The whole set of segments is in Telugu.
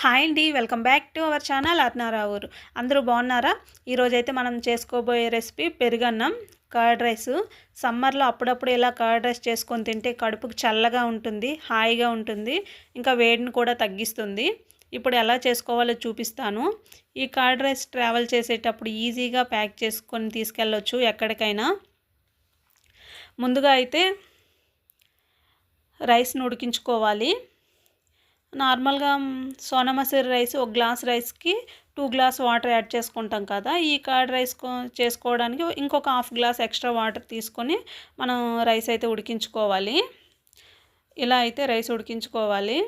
హాయ్ అండి welcome back to our channel అర్నారావురు అందరూ బాగున్నారా? ఈరోజైతే మనం చేసుకోబోయే రెసిపీ పెరుగన్నం కర్డ్ రైస్. సమ్మర్లో అప్పుడప్పుడు ఇలా కర్డ్ రైస్ చేసుకొని తింటే కడుపుకు చల్లగా ఉంటుంది హాయిగా ఉంటుంది ఇంకా వేడిని కూడా తగ్గిస్తుంది. ఇప్పుడు ఎలా చేసుకోవాలో చూపిస్తాను. ఈ కర్డ్ రైస్ ట్రావెల్ చేసేటప్పుడు ఈజీగా ప్యాక్ చేసుకొని తీసుకెళ్ళొచ్చు ఎక్కడికైనా. ముందుగా అయితే రైస్ను ఉడికించుకోవాలి. నార్మల్గా సోనా మసూరి రైస్ ఒక గ్లాస్ రైస్కి టూ గ్లాస్ వాటర్ యాడ్ చేసుకుంటాం కదా. ఈ కర్డ్ రైస్ చేసుకోవడానికి ఇంకొక హాఫ్ గ్లాస్ ఎక్స్ట్రా వాటర్ తీసుకొని మనం రైస్ అయితే ఉడికించుకోవాలి. ఇలా అయితే రైస్ ఉడికించుకోవాలి.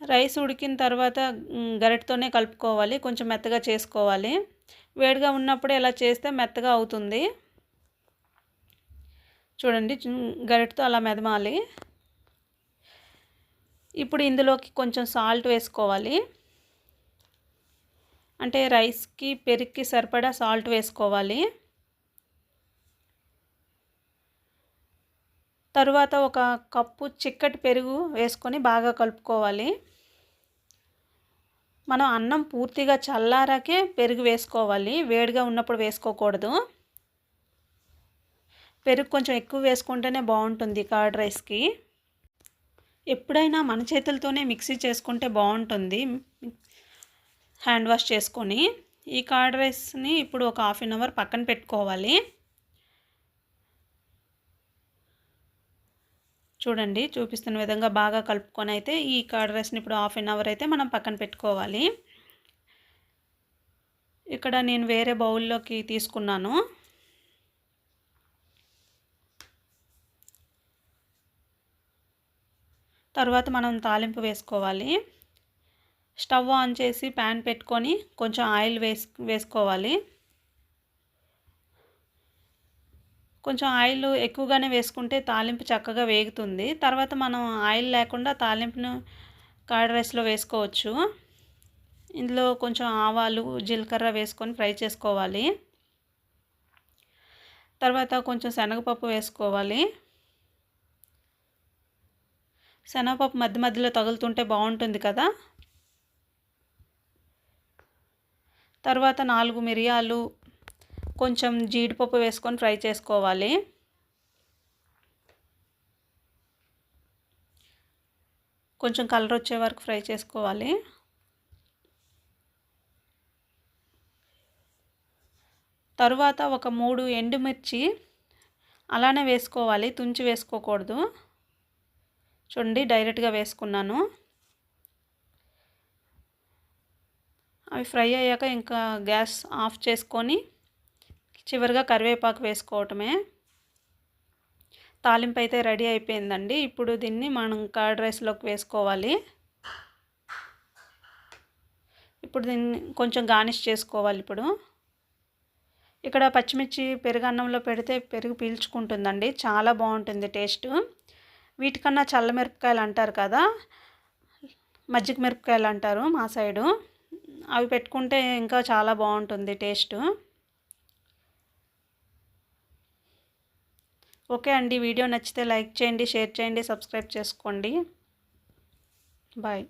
రైస్ ఉడికిన తర్వాత గరిటతోనే కలుపుకోవాలి. కొంచెం మెత్తగా చేసుకోవాలి. వేడిగా ఉన్నప్పుడే ఇలా చేస్తే మెత్తగా అవుతుంది. చూడండి గరిటతో అలా మెదమాలి. ఇప్పుడు ఇందులోకి కొంచెం సాల్ట్ వేసుకోవాలి. అంటే రైస్కి పెరుగుకి సరిపడా సాల్ట్ వేసుకోవాలి. తరువాత ఒక కప్పు చిక్కటి పెరుగు వేసుకొని బాగా కలుపుకోవాలి. మనం అన్నం పూర్తిగా చల్లారాకే పెరుగు వేసుకోవాలి. వేడిగా ఉన్నప్పుడు వేసుకోకూడదు. పెరుగు కొంచెం ఎక్కువ వేసుకుంటేనే బాగుంటుంది కర్డ్ రైస్కి. ఎప్పుడైనా మన చేతులతోనే మిక్సీ చేసుకుంటే బాగుంటుంది. హ్యాండ్ వాష్ చేసుకొని ఈ కర్డ్ రైస్ని ఇప్పుడు ఒక హాఫ్ అన్ అవర్ పక్కన పెట్టుకోవాలి. చూడండి చూపిస్తున్న విధంగా బాగా కలుపుకొని అయితే ఈ కర్డ్ రైస్ని ఇప్పుడు హాఫ్ అన్ అవర్ అయితే మనం పక్కన పెట్టుకోవాలి. ఇక్కడ నేను వేరే బౌల్లోకి తీసుకున్నాను. తర్వాత మనం తాలింపు వేసుకోవాలి. స్టవ్ ఆన్ చేసి ప్యాన్ పెట్టుకొని కొంచెం ఆయిల్ వేస్ వేసుకోవాలి. కొంచెం ఆయిల్ ఎక్కువగానే వేసుకుంటే తాలింపు చక్కగా వేగుతుంది. తర్వాత మనం ఆయిల్ లేకుండా తాలింపును కర్డ్ రైస్లో వేసుకోవచ్చు. ఇందులో కొంచెం ఆవాలు జీలకర్ర వేసుకొని ఫ్రై చేసుకోవాలి. తర్వాత కొంచెం శనగపప్పు వేసుకోవాలి. శనగపప్పు మధ్య మధ్యలో తగులుతుంటే బాగుంటుంది కదా? తర్వాత నాలుగు మిరియాలు కొంచెం జీడిపప్పు వేసుకొని ఫ్రై చేసుకోవాలి. కొంచెం కలర్ వచ్చే వరకు ఫ్రై చేసుకోవాలి. తరువాత ఒక మూడు ఎండుమిర్చి అలానే వేసుకోవాలి తుంచి వేసుకోకూడదు. చూడండి డైరెక్ట్గా వేసుకున్నాను. అవి ఫ్రై అయ్యాక ఇంకా గ్యాస్ ఆఫ్ చేసుకొని చివరిగా కరివేపాకు వేసుకోవటమే. తాలింపు అయితే రెడీ అయిపోయిందండి. ఇప్పుడు దీన్ని మనం కర్డ్ రైస్లోకి వేసుకోవాలి. ఇప్పుడు దీన్ని కొంచెం గార్నిష్ చేసుకోవాలి ఇప్పుడు. ఇక్కడ పచ్చిమిర్చి పెరుగు అన్నంలో పెడితే పెరుగు పీల్చుకుంటుందండి. చాలా బాగుంటుంది టేస్ట్. వీటికన్నా చల్ల మిరపకాయలు అంటారు కదా మజ్జిగ మిరపకాయలు అంటారు మా సైడు. అవి పెట్టుకుంటే ఇంకా చాలా బాగుంటుంది టేస్ట్. ఓకే అండి వీడియో నచ్చితే లైక్ చేయండి షేర్ చేయండి సబ్స్క్రైబ్ చేసుకోండి. బాయ్.